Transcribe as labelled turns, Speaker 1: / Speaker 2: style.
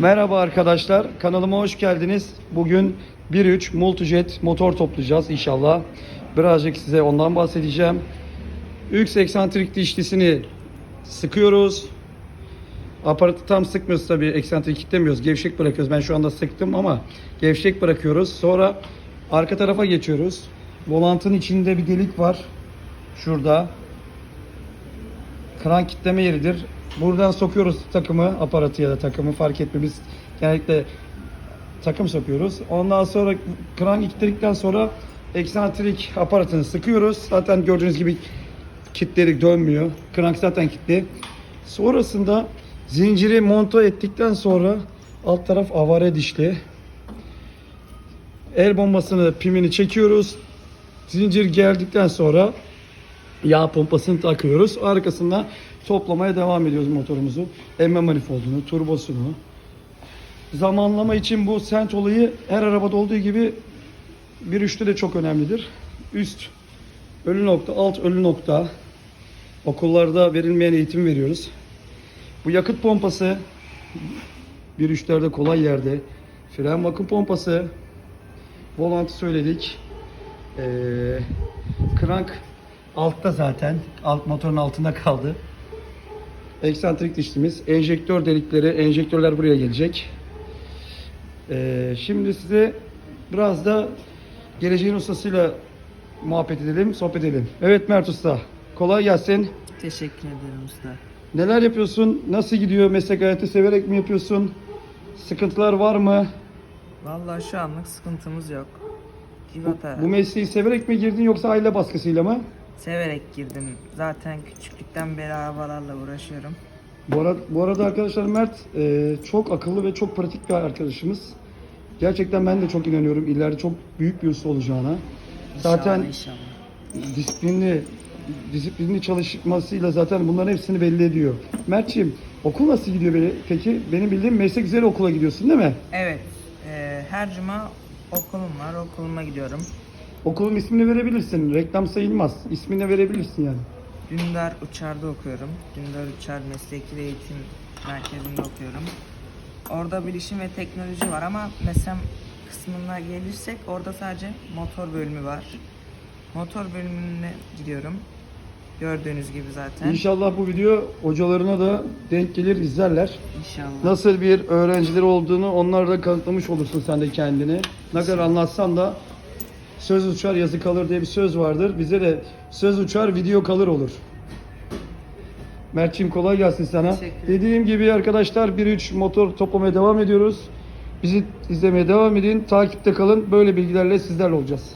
Speaker 1: Merhaba arkadaşlar, kanalıma hoş geldiniz. Bugün 1.3 Multijet motor toplayacağız inşallah. Birazcık size ondan bahsedeceğim. Üks eksantrik dişlisini sıkıyoruz. Aparatı tam sıkmıyoruz tabii, eksantrik kitlemiyoruz. Gevşek bırakıyoruz. Ben şu anda sıktım ama gevşek bırakıyoruz. Sonra arka tarafa geçiyoruz. Volantın içinde bir delik var. Şurada. Kran kitleme yeridir. Buradan sokuyoruz takımı, aparatı ya da takımı fark etmiyor. Biz genellikle takım sokuyoruz. Ondan sonra kran kilitledikten sonra eksantrik aparatını sıkıyoruz. Zaten gördüğünüz gibi kilitleri dönmüyor. Krank zaten kilitli. Sonrasında zinciri monta ettikten sonra alt taraf avare dişli. El bombasını pimini çekiyoruz. Zincir geldikten sonra yağ pompasını takıyoruz. Arkasında toplamaya devam ediyoruz motorumuzu. Emme manifoldunu, turbosunu. Zamanlama için bu sent olayı her arabada olduğu gibi bir üçte de çok önemlidir. Üst ölü nokta, alt ölü nokta. Okullarda verilmeyen eğitim veriyoruz. Bu yakıt pompası bir üçlerde kolay yerde. Fren bakım pompası. Volantı söyledik. Ee, krank altta zaten. Alt motorun altında kaldı. Eksantrik dişlimiz. Enjektör delikleri, enjektörler buraya gelecek. Ee, şimdi size biraz da geleceğin ustasıyla muhabbet edelim, sohbet edelim. Evet Mert Usta, kolay gelsin.
Speaker 2: Teşekkür ederim usta.
Speaker 1: Neler yapıyorsun? Nasıl gidiyor? Meslek hayatı severek mi yapıyorsun? Sıkıntılar var mı?
Speaker 2: Vallahi şu anlık sıkıntımız yok.
Speaker 1: Bu, bu mesleği severek mi girdin yoksa aile baskısıyla mı?
Speaker 2: Severek girdim. Zaten küçüklükten beri arabalarla uğraşıyorum.
Speaker 1: Bu arada, bu arada arkadaşlar Mert e, çok akıllı ve çok pratik bir arkadaşımız. Gerçekten ben de çok inanıyorum ileride çok büyük bir usta olacağına. Zaten
Speaker 2: İnşallah,
Speaker 1: disiplinli disiplinli çalışmasıyla zaten bunların hepsini belli ediyor. Mert'ciğim okul nasıl gidiyor peki? Benim bildiğim meslek üzere okula gidiyorsun değil mi?
Speaker 2: Evet. e, her cuma okulum var. Okuluma gidiyorum.
Speaker 1: Okulun ismini verebilirsin. Reklam sayılmaz. İsmini verebilirsin yani.
Speaker 2: Dündar Uçar'da okuyorum. Dündar Uçar Mesleki ve Eğitim Merkezi'nde okuyorum. Orada bilişim ve teknoloji var ama mesem kısmına gelirsek orada sadece motor bölümü var. Motor bölümüne gidiyorum. Gördüğünüz gibi zaten.
Speaker 1: İnşallah bu video hocalarına da denk gelir izlerler.
Speaker 2: İnşallah.
Speaker 1: Nasıl bir öğrencileri olduğunu onlara da kanıtlamış olursun sen de kendini. Ne kadar anlatsan da söz uçar yazı kalır diye bir söz vardır. Bize de söz uçar video kalır olur. Mert'ciğim kolay gelsin sana. Dediğim gibi arkadaşlar 1-3 motor toplamaya devam ediyoruz. Bizi izlemeye devam edin. Takipte kalın. Böyle bilgilerle sizlerle olacağız.